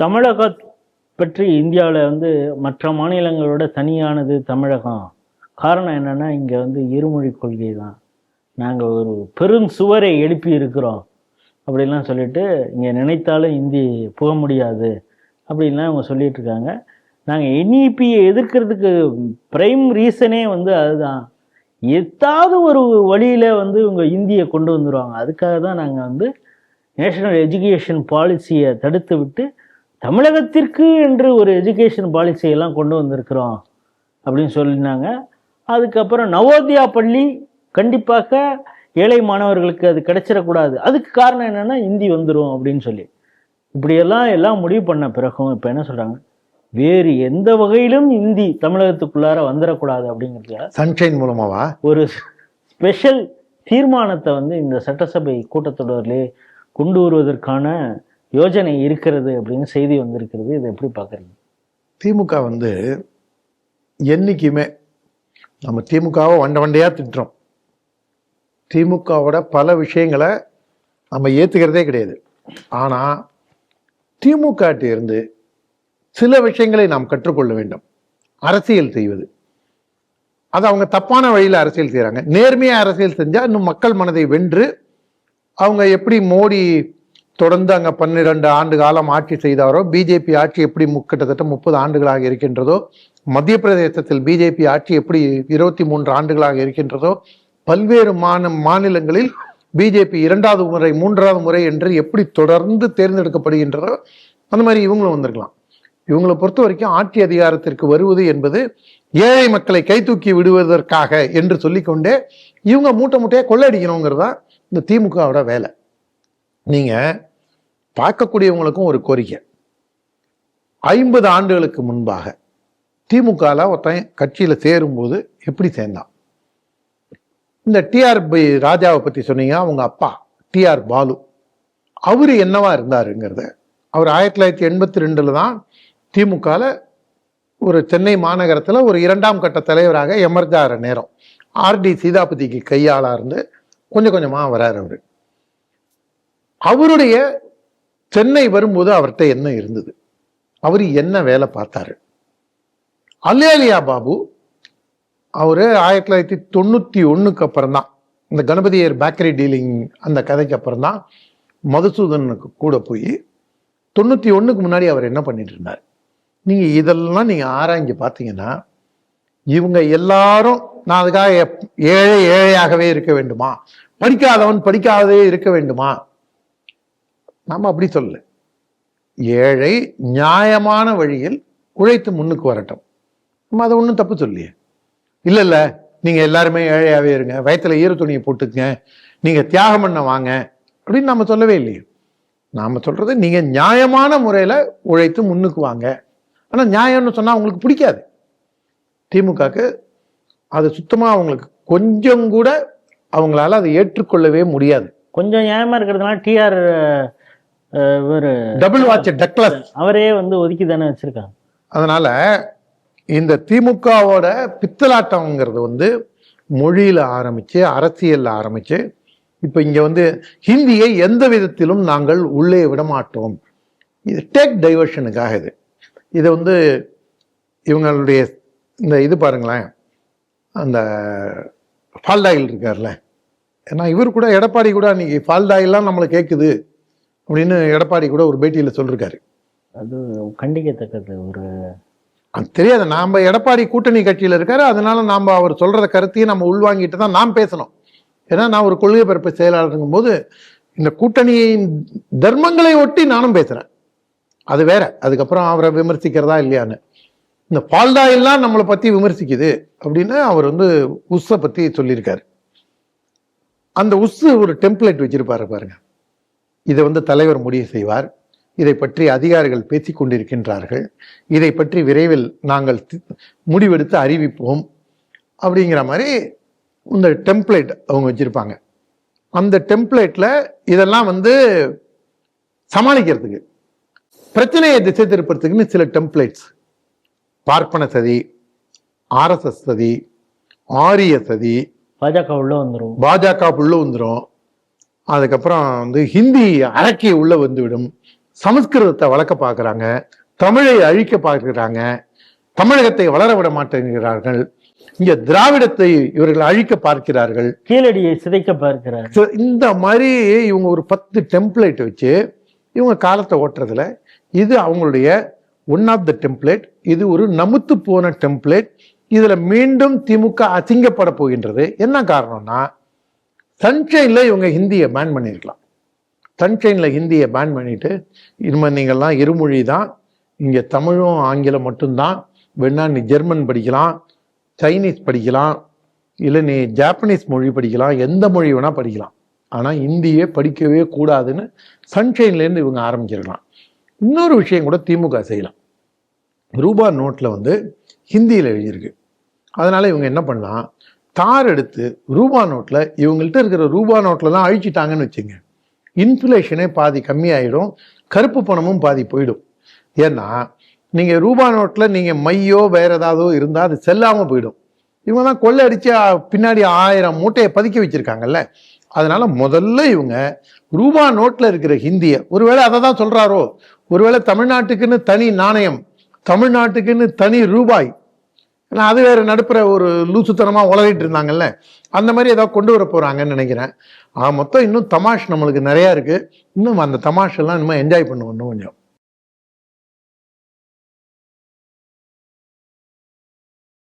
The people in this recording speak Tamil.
தமிழக பற்றி இந்தியாவில் வந்து மற்ற மாநிலங்களோட தனியானது தமிழகம். காரணம் என்னென்னா இங்கே வந்து இருமொழி கொள்கை தான் நாங்கள் ஒரு பெரும் சுவரை எழுப்பி இருக்கிறோம். அப்படின்லாம் சொல்லிட்டு இங்கே நினைத்தாலும் இந்தி புக முடியாது. அப்படின்லாம் அவங்க சொல்லிகிட்டு இருக்காங்க. நாங்கள் என்இபியை எதிர்க்கிறதுக்கு பிரைம் ரீசனே வந்து அதுதான். ஏதாவது ஒரு வழியில் வந்து இவங்க இந்தியை கொண்டு வந்துடுவாங்க அதுக்காக தான் நாங்கள் வந்து நேஷனல் எஜுகேஷன் பாலிசியை தடுத்து விட்டு தமிழகத்திற்கு என்று ஒரு எஜுகேஷன் பாலிசியெல்லாம் கொண்டு வந்திருக்கிறோம் அப்படின்னு சொல்லினாங்க அதுக்கப்புறம் நவோதயா பள்ளி கண்டிப்பாக ஏழை மாணவர்களுக்கு அது கிடைச்சிடக்கூடாது. அதுக்கு காரணம் என்னன்னா இந்தி வந்துடும் அப்படின்னு சொல்லி. இப்படியெல்லாம் எல்லாம் முடிவு பண்ண பிறகும் இப்போ என்ன சொல்றாங்க? வேறு எந்த வகையிலும் இந்தி தமிழகத்துக்குள்ளார வந்துடக்கூடாது அப்படிங்கிறதுக்காக சன்ஷைன் மூலமாவா? ஒரு ஸ்பெஷல் தீர்மானத்தை வந்து இந்த சட்டசபை கூட்டத்தொடரிலே கொண்டு வருவதற்கான யோஜனை இருக்கிறது அப்படின்னு செய்தி வந்திருக்கிறது. இதை எப்படி பார்க்குறீங்க? திமுக வந்து என்னைக்குமே நம்ம திமுகவை வண்ட வண்டையாக திட்டுறோம். திமுகவோட பல விஷயங்களை நம்ம ஏற்றுக்கிறதே கிடையாது. ஆனால் திமுக இருந்து சில விஷயங்களை நாம் கற்றுக்கொள்ள வேண்டும். அரசியல் செய்வது. அது அவங்க தப்பான வழியில் அரசியல் செய்கிறாங்க நேர்மையாக அரசியல் செஞ்சால் இன்னும் மக்கள் மனதை வென்று அவங்க எப்படி மோடி தொடர்ந்து அங்கே பன்னிரண்டு ஆண்டு காலம் ஆட்சி செய்தாரோ பிஜேபி ஆட்சி எப்படி கிட்டத்தட்ட முப்பது ஆண்டுகளாக இருக்கின்றதோ மத்திய பிரதேசத்தில் பிஜேபி ஆட்சி எப்படி இருபத்தி மூன்று ஆண்டுகளாக இருக்கின்றதோ பல்வேறு மாநில மாநிலங்களில் பிஜேபி இரண்டாவது முறை மூன்றாவது முறை என்று எப்படி தொடர்ந்து தேர்ந்தெடுக்கப்படுகின்றதோ அந்த மாதிரி இவங்களும் வந்திருக்கலாம். இவங்களை பொறுத்த வரைக்கும் ஆட்சி அதிகாரத்திற்கு வருவது என்பது ஏழை மக்களை கை தூக்கி விடுவதற்காக என்று சொல்லிக்கொண்டே இவங்க மூட்டை மூட்டையாக கொள்ளையடிக்கணுங்கிறது தான் இந்த திமுகவோட வேலை. நீங்கள் பார்க்கக்கூடியவங்களுக்கும் ஒரு கோரிக்கை. ஐம்பது ஆண்டுகளுக்கு முன்பாக திமுகல ஒருத்தன் கட்சியில் சேரும்போது எப்படி சேர்ந்தான்? இந்த டிஆர் பி ராஜாவை பற்றி சொன்னீங்க அவங்க அப்பா டிஆர் பாலு. அவர் என்னவா இருந்தாருங்கிறத அவர் ஆயிரத்தி தொள்ளாயிரத்தி எண்பத்தி ரெண்டில் தான் திமுகவில் ஒரு சென்னை மாநகரத்தில் ஒரு இரண்டாம் கட்ட தலைவராக எமர்ஜாகிற நேரம். ஆர்டி சீதாபதிக்கு கையாளா இருந்து கொஞ்சம் கொஞ்சமாக வராரு அவர். அவருடைய சென்னை வரும்போது அவர்கிட்ட என்ன இருந்தது? அவர் என்ன வேலை பார்த்தாரு? அலேலியா பாபு அவர் ஆயிரத்தி தொள்ளாயிரத்தி தொண்ணூற்றி ஒன்றுக்கு அப்புறம் தான் இந்த கணபதியர் பேக்கரி டீலிங் அந்த கதைக்கு அப்புறம் தான் மதுசூதனுக்கு கூட போய் தொண்ணூற்றி ஒன்றுக்கு முன்னாடி அவர் என்ன பண்ணிட்டு இருந்தார்? நீங்கள் இதெல்லாம் நீங்கள் ஆராய்ஞ்சு பார்த்தீங்கன்னா இவங்க எல்லாரும் நான் அதுக்காக எப்- ஏழை ஏழையாகவே இருக்க வேண்டுமா? படிக்காதவன் படிக்காதே இருக்க வேண்டுமா? நாம் அப்படி சொல்ல ஏழை நியாயமான வழியில் உழைத்து முன்னுக்கு வரட்டும். நம்ம அதை ஒன்றும் தப்பு சொல்லியே இல்லை இல்லை நீங்கள் எல்லாருமே ஏழையாகவே இருங்க வயத்தில் ஈர துணியை போட்டுக்குங்க நீங்கள் தியாகம் பண்ண வாங்க அப்படின்னு நம்ம சொல்லவே இல்லையே. நாம சொல்கிறது நீங்கள் நியாயமான முறையில் உழைத்து முன்னுக்கு வாங்க. ஆனால் நியாயம்னு சொன்னால் அவங்களுக்கு பிடிக்காது. திமுகக்கு அது சுத்தமாக அவங்களுக்கு கொஞ்சம் கூட அவங்களால அதை ஏற்றுக்கொள்ளவே முடியாது. கொஞ்சம் நியாயமாக இருக்கிறதுனால டிஆர் இவர் டபுள் வாட்ச் டக்லஸ் அவரே வந்து ஒதுக்கி தானே வச்சிருக்காங்க. அதனால இந்த திமுகவோட பித்தலாட்டம்ங்கிறது வந்து மொழியில ஆரம்பிச்சு அரசியல்ல ஆரம்பிச்சு இப்ப இங்க வந்து ஹிந்தியை எந்த விதத்திலும் நாங்கள் உள்ளே விட மாட்டோம். இது டேக் டைவர்ஷனுக்காக இது. இது வந்து இவங்களுடைய இந்த இது பாருங்களேன். அந்த ஃபால்டாயில் இருக்கார்ல. ஏன்னா இவர் கூட எடப்பாடி கூட அன்னைக்கு ஃபால்டாயிலாம் நம்மளை கேட்குது அப்படின்னு எடப்பாடி கூட ஒரு பேட்டியில் சொல்லிருக்காரு. அது கண்டிக்கத்தக்கது ஒரு அது தெரியாது. நாம எடப்பாடி கூட்டணி கட்சியில இருக்காரு. அதனால நாம அவர் சொல்றத கருத்தையும் நம்ம உள்வாங்கிட்டு தான் நாம் பேசணும். ஏன்னா நான் ஒரு கொள்கை பரப்பு செயலாளருங்கும் போது இந்த கூட்டணியின் தர்மங்களை ஒட்டி நானும் பேசுறேன். அது வேற. அதுக்கப்புறம் அவரை விமர்சிக்கிறதா இல்லையான்னு. இந்த பால்டாயெல்லாம் நம்மளை பத்தி விமர்சிக்குது அப்படின்னு அவர் வந்து உஸ்ஸை பத்தி சொல்லியிருக்காரு. அந்த உஸ்ஸு ஒரு டெம்ப்ளேட் வச்சிருப்பாரு பாருங்க. இதை வந்து தலைவர் முடிவு செய்வார். இதை பற்றி அதிகாரிகள் பேசிக் கொண்டிருக்கின்றார்கள். இதை பற்றி விரைவில் நாங்கள் முடிவெடுத்து அறிவிப்போம். அப்படிங்கிற மாதிரி இந்த டெம்ப்ளேட் அவங்க வச்சிருப்பாங்க. அந்த டெம்ப்ளேட்ல இதெல்லாம் வந்து சமாளிக்கிறதுக்கு பிரச்சனையை திசை திருப்பறதுக்குன்னு சில டெம்ப்ளேட்ஸ் பார்ப்பன சதி ஆர்எஸ்எஸ் சதி ஆரிய சதி பாஜக உள்ள வந்துரும். பாஜக உள்ள வந்துடும் அதுக்கப்புறம் வந்து ஹிந்தி அரக்கி உள்ள வந்துவிடும். சமஸ்கிருதத்தை வளர்க்க பார்க்கறாங்க. தமிழை அழிக்க பார்க்கிறாங்க. தமிழகத்தை வளர விட மாட்டேங்கிறார்கள். இங்க திராவிடத்தை இவர்கள் அழிக்க பார்க்கிறார்கள். கீழடியை சிதைக்க பார்க்கிறார். So, இந்த மாதிரி இவங்க ஒரு பத்து டெம்ப்ளேட் வச்சு இவங்க காலத்தை ஓட்டுறதுல இது அவங்களுடைய ஒன் ஆஃப் த டெம்ப்ளேட் இது ஒரு நமுத்து போன டெம்ப்ளேட் இதுல மீண்டும் திமுக அசிங்கப்பட போகின்றது. என்ன காரணம்னா சன்ஷைன்ல இவங்க ஹிந்தியை பேன் பண்ணியிருக்கலாம் சன்ஷைன்ல ஹிந்தியை பேன் பண்ணிட்டு இனிமேல் நீங்கள்லாம் இருமொழி தான் இங்கே தமிழும் ஆங்கிலம் மட்டும்தான் வேணா நீ ஜெர்மன் படிக்கலாம் சைனீஸ் படிக்கலாம் இல்லை நீ ஜாப்பனீஸ் மொழி படிக்கலாம் எந்த மொழி வேணால் படிக்கலாம். ஆனால் இந்தியை படிக்கவே கூடாதுன்னு சன்ஷைன்லேருந்து இவங்க ஆரம்பிச்சிருக்கலாம். இன்னொரு விஷயம் கூட திமுக செய்யலாம். ரூபா நோட்டில் வந்து ஹிந்தியில் எழுதியிருக்கு. அதனால் இவங்க என்ன பண்ணலாம் ஸ்டார் எடுத்து ரூபா நோட்டில் இவங்கள்ட்ட இருக்கிற ரூபா நோட்லலாம் அழிச்சிட்டாங்கன்னு வச்சுங்க. இன்ஃப்ளேஷனே பாதி கம்மியாயிடும் கருப்பு பணமும் பாதி போயிடும். ஏன்னா நீங்கள் ரூபா நோட்டில் நீங்கள் மையோ வேறு ஏதாவதோ இருந்தால் அது செல்லாமல் போயிடும். இவங்க தான் கொள்ளை அடித்து பின்னாடி ஆயிரம் மூட்டையை பதுக்கி வச்சுருக்காங்கல்ல. அதனால் முதல்ல இவங்க ரூபா நோட்டில் இருக்கிற ஹிந்தியை ஒருவேளை அதை தான் சொல்கிறாரோ ஒருவேளை தமிழ்நாட்டுக்குன்னு தனி நாணயம் தமிழ்நாட்டுக்குன்னு தனி ரூபாய் ஏன்னா அது வேறு நடுப்புற ஒரு லூசுத்தனமாக உளறிட்டு இருந்தாங்கல்ல. அந்த மாதிரி ஏதாவது கொண்டு வர போகிறாங்கன்னு நினைக்கிறேன். ஆக மொத்தம் இன்னும் தமாஷ் நம்மளுக்கு நிறையா இருக்குது இன்னும் அந்த தமாஷெல்லாம் இன்னும் என்ஜாய் பண்ணுவோம் இன்னும் கொஞ்சம்.